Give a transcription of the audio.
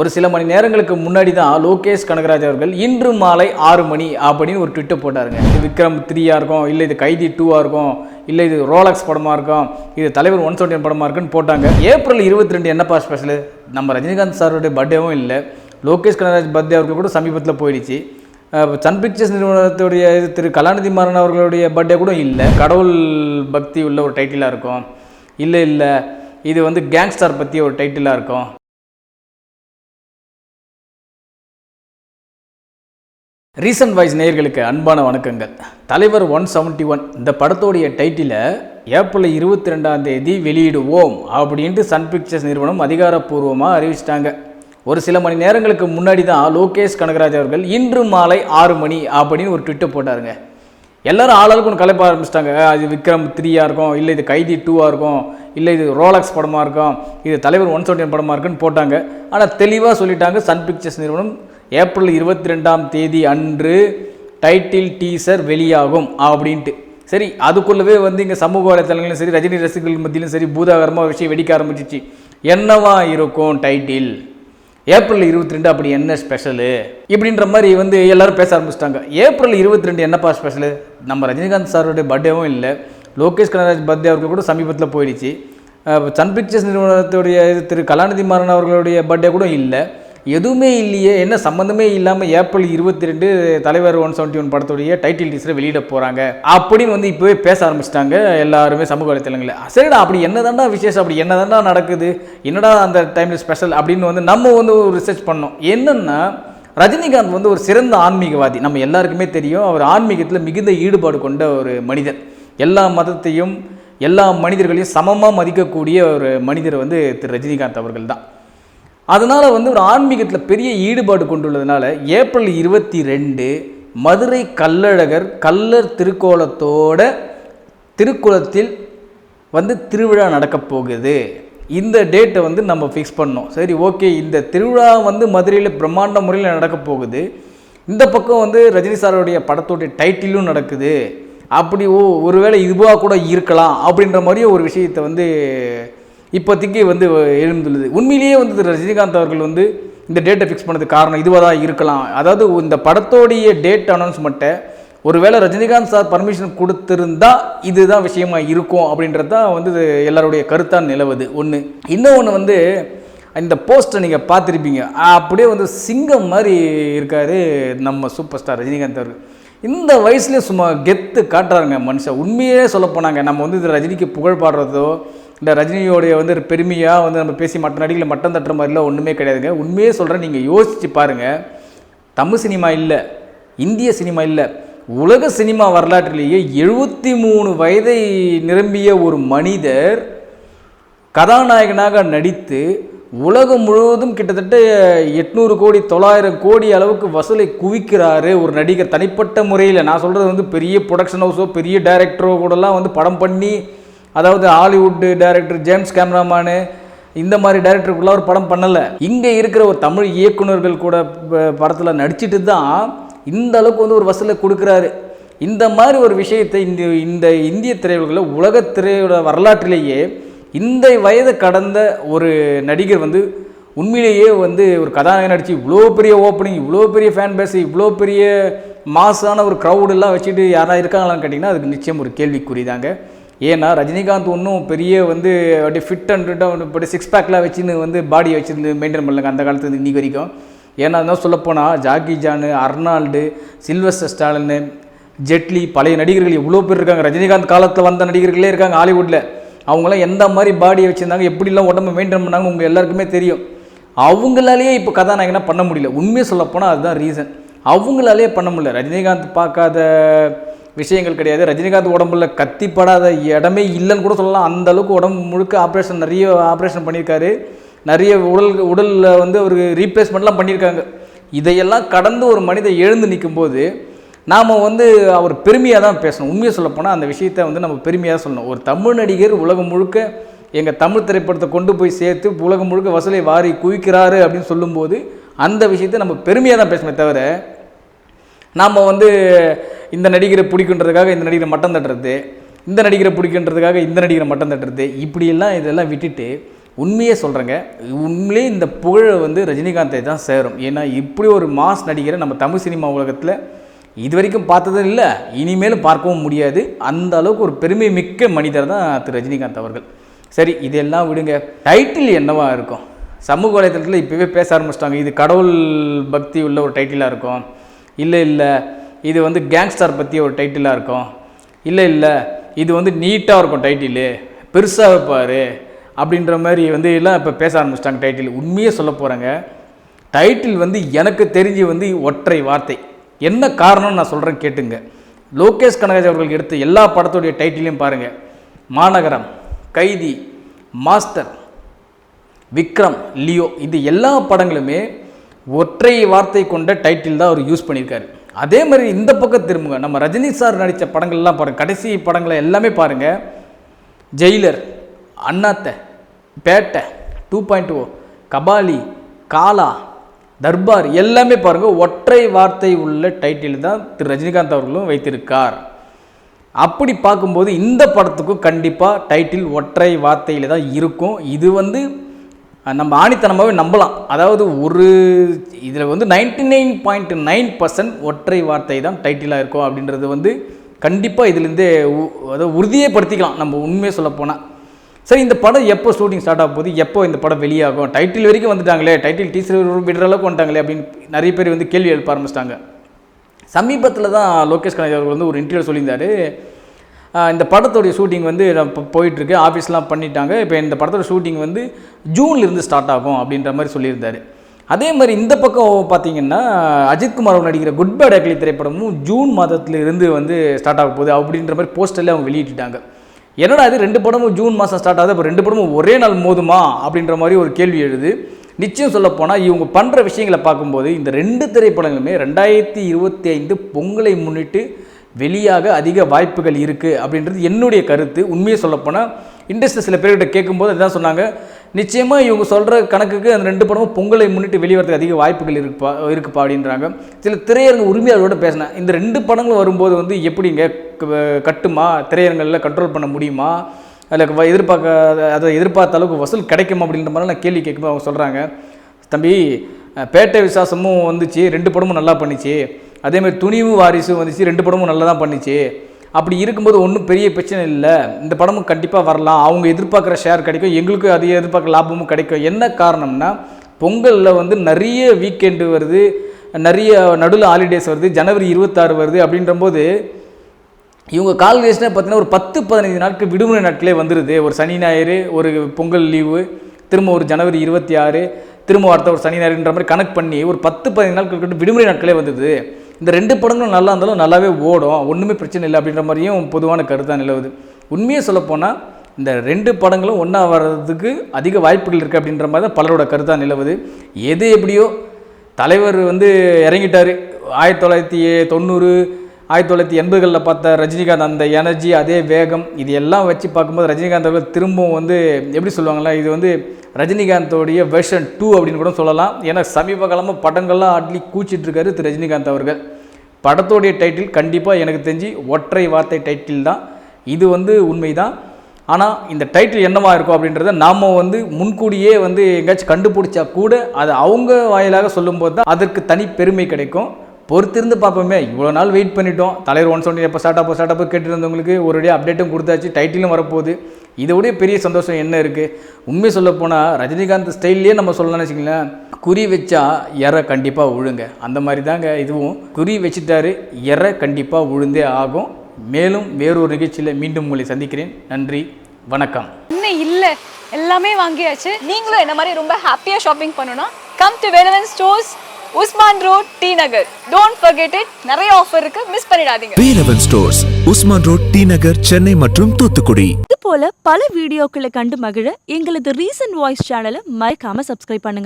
ஒரு சில மணி நேரங்களுக்கு முன்னாடி தான் லோகேஷ் கனகராஜ் அவர்கள் இன்று மாலை ஆறு மணி அப்படின்னு ஒரு ட்விட்டர் போட்டாருங்க. இது விக்ரம் த்ரீயாக இருக்கும் இல்லை இது கைதி டூவாக இருக்கும் இல்லை இது ரோலக்ஸ் படமாக இருக்கும் இது தலைவர் ஒன் செவன்டி படமாக இருக்குன்னு போட்டாங்க. ஏப்ரல் இருபத்தி ரெண்டு என்னப்பா ஸ்பெஷலு நம்ம ரஜினிகாந்த் சாருடைய பர்த்டேவும் இல்லை. லோகேஷ் கனகராஜ் பர்த்டே அவர்கள் கூட சமீபத்தில் போயிடுச்சு. சன் பிக்சர்ஸ் நிறுவனத்துடைய இது திரு கலாநிதி மாறன் அவர்களுடைய பர்த்டே கூட இல்லை. கடவுள் பக்தி உள்ள ஒரு டைட்டிலாக இருக்கும். இல்லை இல்லை இது வந்து கேங்ஸ்டார் பற்றி ஒரு டைட்டிலாக இருக்கும். ரீசன்ட் வாய்ஸ் நேயர்களுக்கு அன்பான வணக்கங்கள். தலைவர் ஒன் செவன்ட்டி ஒன் இந்த படத்தோடைய டைட்டிலை ஏப்ரல் இருபத்தி ரெண்டாம் தேதி வெளியிடுவோம் அப்படின்ட்டு சன் பிக்சர்ஸ் நிறுவனம் அதிகாரப்பூர்வமாக அறிவிச்சிட்டாங்க. ஒரு சில மணி நேரங்களுக்கு முன்னாடி தான் லோகேஷ் கனகராஜ் அவர்கள் இன்று மாலை ஆறு மணி அப்படின்னு ஒரு ட்விட்டர் போட்டாருங்க. எல்லாரும் ஆளாளுக்கு ஒன்று கலைப்ப ஆரம்பிச்சிட்டாங்க அது விக்ரம் த்ரீயாக இருக்கும் இல்லை இது கைதி டூவாக இருக்கும் இல்லை இது ரோலக்ஸ் படமாக இருக்கும் இது தலைவர் ஒன் செவன்டி படமாக இருக்குன்னு போட்டாங்க. ஆனால் தெளிவாக சொல்லிட்டாங்க சன் பிக்சர்ஸ் நிறுவனம் ஏப்ரல் இருபத்தி ரெண்டாம் தேதி அன்று டைட்டில் டீசர் வெளியாகும் அப்படின்ட்டு. சரி அதுக்குள்ளவே வந்து இங்கே சமூக வலைத்தளங்களும் சரி ரஜினி ரசிகர்கள் மத்தியிலும் சரி பூதாகரமாக விஷயம் வெடிக்க ஆரம்பிச்சிச்சு. என்னவா இருக்கும் டைட்டில்? ஏப்ரல் இருபத்தி ரெண்டு அப்படி என்ன ஸ்பெஷலு இப்படின்ற மாதிரி வந்து எல்லாரும் பேச ஆரம்பிச்சிட்டாங்க. ஏப்ரல் இருபத்தி ரெண்டு என்னப்பா ஸ்பெஷலு நம்ம ரஜினிகாந்த் சாருடைய பர்த்டேவும் இல்லை. லோகேஷ் கனராஜ் பர்த்டே அவர்கள் கூட சமீபத்தில் போயிடுச்சு. சன் பிக்சர்ஸ் நிறுவனத்துடைய இது திரு கலாநிதி மாறன் அவர்களுடைய பர்த்டே கூட இல்லை. எதுவுமே இல்லையே என்ன சம்மந்தமே இல்லாமல் ஏப்ரல் இருபத்தி ரெண்டு தலைவர் ஒன் செவன்ட்டி ஒன் படத்துடைய டைட்டில் டீசரை வெளியிட போகிறாங்க அப்படின்னு வந்து இப்போவே பேச ஆரம்பிச்சிட்டாங்க எல்லாருமே சமூக வலைத்தளங்களில். சரிடா அப்படி என்னதாண்டா விசேஷம் அப்படி என்னதாண்டா நடக்குது? என்னடா அந்த டைமில் ஸ்பெஷல் அப்படின்னு வந்து நம்ம வந்து ஒரு ரிசர்ச் பண்ணோம். என்னென்னா ரஜினிகாந்த் வந்து ஒரு சிறந்த ஆன்மீகவாதி. நம்ம எல்லாருக்குமே தெரியும் அவர் ஆன்மீகத்தில் மிகுந்த ஈடுபாடு கொண்ட ஒரு மனிதர் எல்லா மதத்தையும் எல்லா மனிதர்களையும் சமமாக மதிக்கக்கூடிய ஒரு மனிதர் வந்து திரு ரஜினிகாந்த் அவர்கள் தான் அதனால் வந்து ஒரு ஆன்மீகத்தில் பெரிய ஈடுபாடு கொண்டுள்ளதுனால ஏப்ரல் இருபத்தி ரெண்டு மதுரை கல்லழகர் கல்லர் திருக்கோலத்தோட திருக்குளத்தில் வந்து திருவிழா நடக்கப் போகுது. இந்த டேட்டை வந்து நம்ம ஃபிக்ஸ் பண்ணோம். சரி ஓகே இந்த திருவிழா வந்து மதுரையில் பிரம்மாண்ட முறையில் நடக்க போகுது. இந்த பக்கம் வந்து ரஜினி சாருடைய படத்தோடைய டைட்டிலும் நடக்குது. அப்படி ஓ ஒருவேளை இதுவாக கூட இருக்கலாம் அப்படின்ற மாதிரி ஒரு விஷயத்தை வந்து இப்போதைக்கு வந்து எழுந்துள்ளது. உண்மையிலேயே வந்து திரு ரஜினிகாந்த் அவர்கள் வந்து இந்த டேட்டை ஃபிக்ஸ் பண்ணதுக்கு காரணம் இதுவாக தான் இருக்கலாம். அதாவது இந்த படத்தோடைய டேட் அனௌன்ஸ்மெண்ட்டை ஒருவேளை ரஜினிகாந்த் சார் பர்மிஷன் கொடுத்துருந்தா இதுதான் விஷயமா இருக்கும் அப்படின்றது தான் வந்து எல்லாருடைய கருத்தாக நிலவுது. ஒன்று இன்னொன்று வந்து இந்த போஸ்ட்டை நீங்கள் பார்த்துருப்பீங்க. அப்படியே வந்து சிங்கம் மாதிரி இருக்கார் நம்ம சூப்பர் ஸ்டார் ரஜினிகாந்த் அவர்கள். இந்த வயசுலேயே சும்மா கெத்து காட்டுறாருங்க மனுஷன். உண்மையே சொல்ல போனாங்க. நம்ம வந்து இது ரஜினிக்கு புகழ் பாடுறதோ இந்த ரஜினியோடைய வந்து ஒரு பெருமையாக வந்து நம்ம பேசி மற்ற நடிகளை மட்டம் தட்டுற மாதிரிலாம் ஒன்றுமே கிடையாதுங்க. உண்மையே சொல்கிறேன் நீங்கள் யோசிச்சு பாருங்கள் தமிழ் சினிமா இல்லை இந்திய சினிமா இல்லை உலக சினிமா வரலாற்றிலேயே எழுபத்தி மூணு வயதை நிரம்பிய ஒரு மனிதர் கதாநாயகனாக நடித்து உலகம் முழுவதும் கிட்டத்தட்ட எட்நூறு கோடி தொள்ளாயிரம் கோடி அளவுக்கு வசூலை குவிக்கிறாரு ஒரு நடிகர். தனிப்பட்ட முறையில் நான் சொல்கிறது வந்து பெரிய ப்ரொடக்ஷன் ஹவுஸோ பெரிய டைரக்டரோ கூடலாம் வந்து படம் பண்ணி அதாவது ஹாலிவுட் டைரக்டர் ஜேம்ஸ் கேமராமேனு இந்த மாதிரி டைரக்டருக்குள்ள ஒரு படம் பண்ணலை. இங்கே இருக்கிற ஒரு தமிழ் இயக்குனர்கள் கூட படத்தில் நடிச்சிட்டு தான் இந்த அளவுக்கு வந்து ஒரு வசூலை கொடுக்குறாரு. இந்த மாதிரி ஒரு விஷயத்தை இந்த இந்த இந்திய திரையுலகில் உலக திரையோட வரலாற்றிலேயே இந்த வயதை கடந்த ஒரு நடிகர் வந்து உண்மையிலேயே வந்து ஒரு கதாநாயகன் நடித்து இவ்வளோ பெரிய ஓப்பனிங் இவ்வளோ பெரிய ஃபேன் பேஸ் இவ்வளோ பெரிய மாசான ஒரு க்ரௌடெல்லாம் வச்சுட்டு யாராவது இருக்காங்களான்னு கேட்டிங்கன்னா அதுக்கு நிச்சயம் ஒரு கேள்விக்குறிதாங்க. ஏன்னா ரஜினிகாந்த் ஒன்றும் பெரிய வந்து அப்படியே ஃபிட் அண்ட் அப்படி சிக்ஸ் பேக்லாம் வச்சுன்னு வந்து பாடியை வச்சுருந்து மெயின்டைன் பண்ணலங்க அந்த காலத்துலேருந்து இன்னைக்கு வரைக்கும். ஏன்னா தான் சொல்லப்போனால் Jackie Janu Arnold Sylvester Stallone Jet Li பழைய நடிகர்கள் எவ்வளோ பேர் இருக்காங்க. ரஜினிகாந்த் காலத்தில் வந்த நடிகர்களே இருக்காங்க ஹாலிவுட்டில் அவங்களாம் எந்த மாதிரி பாடியை வச்சுருந்தாங்க எப்படிலாம் உடம்பு மெயின்டைன் பண்ணாங்க உங்கள் எல்லாருக்குமே தெரியும். அவங்களாலேயே இப்போ கதாநாயகனாக பண்ண முடியல. உண்மையை சொல்லப்போனால் அதுதான் ரீசன் அவங்களாலேயே பண்ண முடியல. ரஜினிகாந்த் பார்க்காத விஷயங்கள் கிடையாது. ரஜினிகாந்த் உடம்புல கத்திப்படாத இடமே இல்லைன்னு கூட சொல்லலாம். அந்த அளவுக்கு உடம்பு முழுக்க ஆப்ரேஷன் நிறைய ஆப்ரேஷன் பண்ணியிருக்காரு. நிறைய உடல் உடலில் வந்து ஒரு ரீப்ளேஸ்மெண்ட்லாம் பண்ணியிருக்காங்க. இதையெல்லாம் கடந்து ஒரு மனிதன் எழுந்து நிற்கும்போது நாம் வந்து அவர் பெருமையாக தான் பேசணும். உண்மையை சொல்லப்போனால் அந்த விஷயத்தை வந்து நம்ம பெருமையாக சொல்லணும். ஒரு தமிழ் நடிகர் உலகம் முழுக்க எங்கள் தமிழ் திரைப்படத்தை கொண்டு போய் சேர்த்து உலகம் முழுக்க வசூலை வாரி குவிக்கிறாரு அப்படின்னு சொல்லும்போது அந்த விஷயத்தை நம்ம பெருமையாக தான் பேசணுமே தவிர நாம் வந்து இந்த நடிகரை பிடிக்குன்றதுக்காக இந்த நடிகரை மட்டம் தட்டுறது இந்த நடிகரை பிடிக்குன்றதுக்காக இந்த நடிகரை மட்டம் தட்டுறது இப்படியெல்லாம் இதெல்லாம் விட்டுட்டு உண்மையே சொல்கிறேங்க உண்மையிலே இந்த புகழை வந்து ரஜினிகாந்தை தான் சேரும். ஏன்னா இப்படி ஒரு மாஸ் நடிகரை நம்ம தமிழ் சினிமா உலகத்தில் இது வரைக்கும் பார்த்ததும் இல்லை இனிமேலும் பார்க்கவும் முடியாது. அந்த அளவுக்கு ஒரு பெருமை மிக்க மனிதர் தான் திரு ரஜினிகாந்த் அவர்கள். சரி இதெல்லாம் விடுங்க. டைட்டில் என்னவா இருக்கும்? சமூக வலைதளத்தில் இப்போவே பேச ஆரம்பிச்சிட்டாங்க. இது கடவுள் பக்தி உள்ள ஒரு டைட்டிலாக இருக்கும். இல்லை இல்லை. இது வந்து கேங்ஸ்டர் பற்றி ஒரு டைட்டிலாக இருக்கும். இல்லை இல்லை இது வந்து நீட்டாக இருக்கும் டைட்டிலு பெருசாக வைப்பார். அப்படின்ற மாதிரி வந்து எல்லாம் இப்போ பேச ஆரம்பிச்சிட்டாங்க டைட்டில் உண்மையே சொல்ல போகிறாங்க டைட்டில் வந்து எனக்கு தெரிஞ்சு வந்து ஒற்றை வார்த்தை. என்ன காரணம்னு நான் சொல்கிறேன் கேட்டுங்க. லோகேஷ் கனகராஜ் அவர்கள் எடுத்த எல்லா படத்துடைய டைட்டிலையும் பாருங்கள் மாநகரம் கைதி மாஸ்டர் விக்ரம் லியோ. இது எல்லா படங்களுமே ஒற்றை வார்த்தை கொண்ட டைட்டில் தான் அவர் யூஸ் பண்ணியிருக்காரு. அதே மாதிரி இந்த பக்கம் திரும்புங்க. நம்ம ரஜினி சார் நடித்த படங்கள்லாம் பாருங்கள் கடைசி படங்களை எல்லாமே பாருங்கள் Jailer Annaatthe Petta two point O Kabali Kaala Darbar எல்லாமே பாருங்கள் ஒற்றை வார்த்தை உள்ள டைட்டில் தான் திரு ரஜினிகாந்த் அவர்களும் வைத்திருக்கார். அப்படி பார்க்கும்போது இந்த படத்துக்கும் கண்டிப்பாக டைட்டில் ஒற்றை வார்த்தையில் தான் இருக்கும். இது வந்து நம்ம ஆணித்தனமாகவே நம்பலாம். அதாவது ஒரு இதில் வந்து ninety nine point nine percent ஒற்றை வார்த்தை தான் டைட்டிலாக இருக்கும் அப்படின்றது வந்து கண்டிப்பாக இதுலேருந்தே உ- அதாவது உறுதியே படுத்திக்கலாம் நம்ம உண்மையை சொல்ல போனால் சரி இந்த படம் எப்போ ஷூட்டிங் ஸ்டார்ட் ஆக போகுது? எப்போ இந்த படம் வெளியாகும்? டைட்டில் வரைக்கும் வந்துட்டாங்களே டைட்டில் டீச்சர் விடுற அளவுக்கு வந்துட்டாங்களே அப்படின்னு நிறைய பேர் வந்து கேள்வி எழுப்ப ஆரம்பிச்சிட்டாங்க. சமீபத்தில் தான் லோகேஷ் கனகராஜ் அவர்கள் வந்து ஒரு இன்டர்வியூ சொல்லியிருந்தாரு. இந்த படத்தோடைய ஷூட்டிங் வந்து போயிட்டுருக்கு. ஆஃபீஸ்லாம் பண்ணிட்டாங்க. இப்போ இந்த படத்தோட ஷூட்டிங் வந்து ஜூன்லேருந்து ஸ்டார்ட் ஆகும் அப்படின்ற மாதிரி சொல்லியிருந்தார். அதே மாதிரி இந்த பக்கம் பார்த்தீங்கன்னா அஜித்குமார் நடிக்கிற குட் பேட் அக்லி திரைப்படமும் ஜூன் மாதத்துல இருந்து வந்து ஸ்டார்ட் ஆக போகுது அப்படின்ற மாதிரி போஸ்டரில் அவங்க வெளியிட்டுட்டாங்க. என்னடா இது? ரெண்டு படமும் ஜூன் மாதம் ஸ்டார்ட் ஆகுது. அப்போ ரெண்டு படமும் ஒரே நாள் மோதுமா? அப்படின்ற மாதிரி ஒரு கேள்வி எழுது. நிச்சயம் சொல்லப்போனால் இவங்க பண்ணுற விஷயங்களை பார்க்கும்போது இந்த ரெண்டு திரைப்படங்களுமே ரெண்டாயிரத்தி இருபத்தி ஐந்து பொங்கலை முன்னிட்டு வெளியாக அதிக வாய்ப்புகள் இருக்குது அப்படின்றது என்னுடைய கருத்து. உண்மையை சொல்லப்போனால் இண்டஸ்ட்ரி சில பேர்கிட்ட கேட்கும்போது அதுதான் சொன்னாங்க நிச்சயமாக இவங்க சொல்கிற கணக்குக்கு அந்த ரெண்டு படமும் பொங்கலை முன்னிட்டு வெளிவரதுக்கு அதிக வாய்ப்புகள் இருக்குப்பா இருக்குப்பா அப்படின்றாங்க. சில திரையரங்கு உரிமையாளரோட பேசினேன் இந்த ரெண்டு படங்களும் வரும்போது வந்து எப்படிங்க கட்டுமா? திரையரங்களில் கண்ட்ரோல் பண்ண முடியுமா? அதில் எதிர்பார்க்க அதை எதிர்பார்த்த அளவுக்கு வசூல் கிடைக்குமா அப்படின்ற மாதிரி நான் கேள்வி கேட்கும்போது அவங்க சொல்கிறாங்க தம்பி பேட்டை விசாசமும் வந்துச்சு ரெண்டு படமும் நல்லா பண்ணிச்சு. அதேமாதிரி துணிவு வாரிசு வந்துச்சு ரெண்டு படமும் நல்லா தான் பண்ணிச்சு. அப்படி இருக்கும்போது ஒன்றும் பெரிய பிரச்சனை இல்லை. இந்த படமும் கண்டிப்பாக வரலாம். அவங்க எதிர்பார்க்குற ஷேர் கிடைக்கும். எங்களுக்கும் அதிக எதிர்பார்க்குற லாபமும் கிடைக்கும். என்ன காரணம்னா பொங்கலில் வந்து நிறைய வீக்கெண்டு வருது நிறைய நடுவில் ஹாலிடேஸ் வருது ஜனவரி இருபத்தாறு வருது அப்படின்றம்போது இவங்க கால்குலேஷனே பார்த்தீங்கன்னா ஒரு பத்து பதினைந்து நாட்கள் விடுமுறை நாட்களே வந்துடுது ஒரு சனி ஞாயிறு ஒரு பொங்கல் லீவு திரும்ப ஒரு ஜனவரி இருபத்தி ஆறு திரும்ப அடுத்த ஒரு சனி ஞாயிறுன்ற மாதிரி கணக்கு பண்ணி ஒரு பத்து பதினைந்து நாட்கள் கிட்ட விடுமுறை நாட்களே வந்தது இந்த ரெண்டு படங்களும் நல்லா இருந்தாலும் நல்லாவே ஓடும். ஒன்றுமே பிரச்சனை இல்லை அப்படின்ற மாதிரியும் பொதுவான கருத்தாக நிலவுது. உண்மையை சொல்லப்போனால் இந்த ரெண்டு படங்களும் ஒன்றா வர்றதுக்கு அதிக வாய்ப்புகள் இருக்குது அப்படின்ற மாதிரி தான் பலரோட கருத்தாக நிலவுது. எது எப்படியோ தலைவர் வந்து இறங்கிட்டார். ஆயிரத்தி தொள்ளாயிரத்தி தொண்ணூறு ஆயிரத்தி தொள்ளாயிரத்தி எண்பதுகளில் பார்த்த ரஜினிகாந்த் அந்த எனர்ஜி அதே வேகம் இது எல்லாம் வச்சு பார்க்கும்போது ரஜினிகாந்த் அவர்கள் திரும்பவும் வந்து எப்படி சொல்லுவாங்களா இது வந்து ரஜினிகாந்தோடைய வெர்ஷன் டூ அப்படின்னு கூட சொல்லலாம். ஏன்னா சமீப காலமாக படங்கள்லாம் அட்லி கூச்சிட்ருக்காரு திரு. ரஜினிகாந்த் அவர்கள். படத்தோடைய டைட்டில் கண்டிப்பாக எனக்கு தெரிஞ்சு ஒற்றை வார்த்தை டைட்டில் தான். இது வந்து உண்மைதான். ஆனால் இந்த டைட்டில் என்னவாக இருக்கும் அப்படின்றத நாம் வந்து முன்கூடியே வந்து எங்கேயாச்சும் கண்டுபிடிச்சா கூட அதை அவங்க வாயிலாக சொல்லும்போது தான் அதற்கு தனி பெருமை கிடைக்கும். பொறுத்திருந்து பார்ப்போமே. இவ்வளோ நாள் வெயிட் பண்ணிட்டோம். தலைவர் ஒன் செவன்டி எப்போ ஸ்டார்ட் அப்போ ஸ்டார்ட் அப்போ கேட்டுருந்தவங்களுக்கு ஒருடைய அப்டேட்டும் கொடுத்தாச்சு. டைட்டிலும் வரப்போகுது. இதை விட பெரிய சந்தோஷம் என்ன இருக்குது உண்மை சொல்லப்போனால் ரஜினிகாந்த் ஸ்டைல்லையே நம்ம சொல்லலாம்னு வச்சுங்களேன் குறி வச்சா எற கண்டிப்பாக விழுங்க அந்த மாதிரி தாங்க இதுவும். குறி வச்சுட்டாரு எற கண்டிப்பாக விழுந்தே ஆகும். மேலும் வேறொரு நிகழ்ச்சியில் மீண்டும் உங்களை சந்திக்கிறேன். நன்றி வணக்கம். இன்னும் இல்லை. எல்லாமே வாங்கியாச்சு. நீங்களும் என்ன மாதிரி ரொம்ப ஹாப்பியாக ஷாப்பிங் பண்ணணும். Come to Velavan stores Usman road T Nagar. Don't forget it. நிறைய ஆஃபர் இருக்கு. மிஸ் பண்ணிடாதீங்க. Velavan stores Usman road T Nagar Chennai மற்றும் தூத்துக்குடி. இது போல பல வீடியோக்களை கண்டு மகிழ எங்களது ரீசன்ட் வாய்ஸ் சேனலை மறக்காம சப்ஸ்கிரைப் பண்ணுங்க.